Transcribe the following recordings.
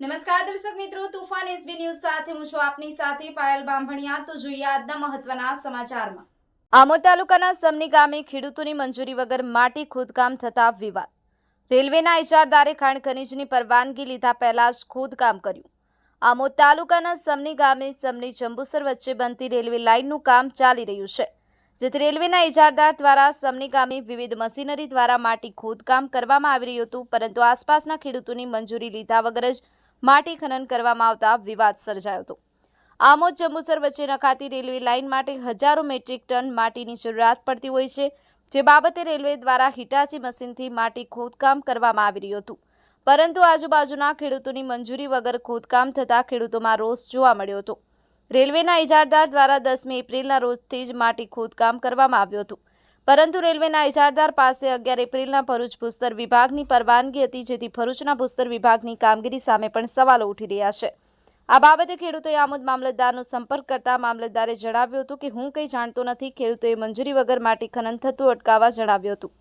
નમસ્કાર દર્શક મિત્રો, તુફાન એસબી ન્યૂઝ સાથે હું છું આપની સાથે પાયલ બાંભણિયા. તો જોઈએ આજના મહત્વના સમાચારમાં. આમોદ તાલુકાના સમની ગામે ખેડૂતોની મંજૂરી વગર માટી ખોદકામ થતા વિવાદ. રેલવેના ઇજારદારે ખાણ ખનીજની પરવાનગી લીધા પહેલા જ ખોદકામ કર્યું. આમોદ તાલુકાના સમની ગામે સમની જંબુસર વચ્ચે બનતી રેલવે લાઇનનું કામ ચાલી રહ્યું છે. જેથી રેલવેના ઇજારદાર દ્વારા સમની વિવિધ મશીનરી દ્વારા માટી ખોદકામ કરવામાં આવી રહ્યું હતું, પરંતુ આસપાસના ખેડૂતોની મંજૂરી લીધા વગર જ માટી ખનન કરવામાં આવતા વિવાદ સર્જાયો હતો. આમોદ, જંબુસર વચ્ચે નખાતી રેલવે લાઇન માટે હજારો મેટ્રિક ટન માટીની જરૂરિયાત પડતી હોય છે, જે બાબતે રેલવે દ્વારા હિટાચી મશીનથી માટી ખોદકામ કરવામાં આવી રહ્યું હતું. પરંતુ આજુબાજુના ખેડૂતોની મંજૂરી વગર ખોદકામ થતાં ખેડૂતોમાં રોષ જોવા મળ્યો હતો. રેલવેના ઇજારદાર દ્વારા દસમી એપ્રિલના રોજથી જ માટી ખોદકામ કરવામાં આવ્યું હતું. પરંતુ રેલવેના ઇજારદાર પાસે અગિયાર એપ્રિલના ભરૂચ ભૂસ્તર વિભાગની પરવાનગી હતી, જેથી ભરૂચના ભૂસ્તર વિભાગની કામગીરી સામે પણ સવાલો ઉઠી રહ્યા છે. આ બાબતે ખેડૂતોએ આમોદ મામલતદારનો સંપર્ક કરતા મામલતદારે જણાવ્યું હતું કે, હું કંઈ જાણતો નથી. ખેડૂતોએ મંજૂરી વગર માટી ખનન થતું અટકાવવા જણાવ્યું હતું.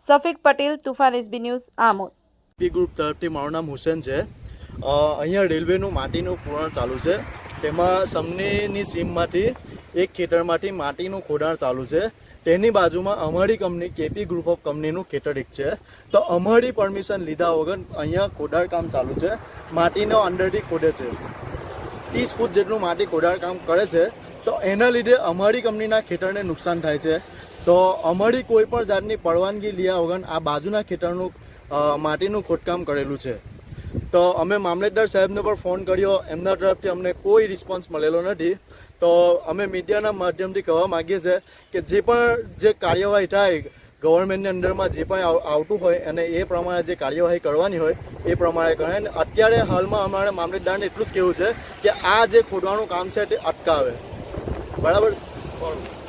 Safiq Patel, Toofan SB news, Amod. P group તરફથી મારું નામ હુસેન છે. અહીંયા રેલવેનું માટીનું પૂરણ ચાલુ છે. તેમાં સમનીની સીમમાંથી એક ખેતરમાંથી માટીનું ખોદાણ ચાલુ છે. તેની બાજુમાં અમારી કંપની કેપી ગ્રુપ ઓફ કંપનીનું ખેતર એક છે. તો અમારી પરમિશન લીધા વગર અહીંયા ખોદાણ કામ ચાલુ છે. માટીનો અંડરથી ખોદે છે. ત્રીસ ફૂટ જેટલું માટી ખોદાણ કામ કરે છે. તો એના લીધે અમારી કંપનીના ખેતરને નુકસાન થાય છે. તો અમારી કોઈ પણ જાતની પરવાનગી લીધા વગર આ બાજુના ખેતરનું માટીનું ખોદકામ કરેલું છે. તો અમે મામલતદાર સાહેબને પણ ફોન કર્યો. એમના તરફથી અમને કોઈ રિસ્પોન્સ મળેલો નથી. તો અમે મીડિયાના માધ્યમથી કહેવા માગીએ છીએ કે જે પણ જે કાર્યવાહી થાય ગવર્મેન્ટની અંડરમાં જે પણ આવતું હોય અને એ પ્રમાણે જે કાર્યવાહી કરવાની હોય, એ પ્રમાણે કરે. અને અત્યારે હાલમાં અમારે મામલતદારને એટલું જ કહેવું છે કે આ જે ખોદવાનું કામ છે તે અટકાવે. બરાબર? છે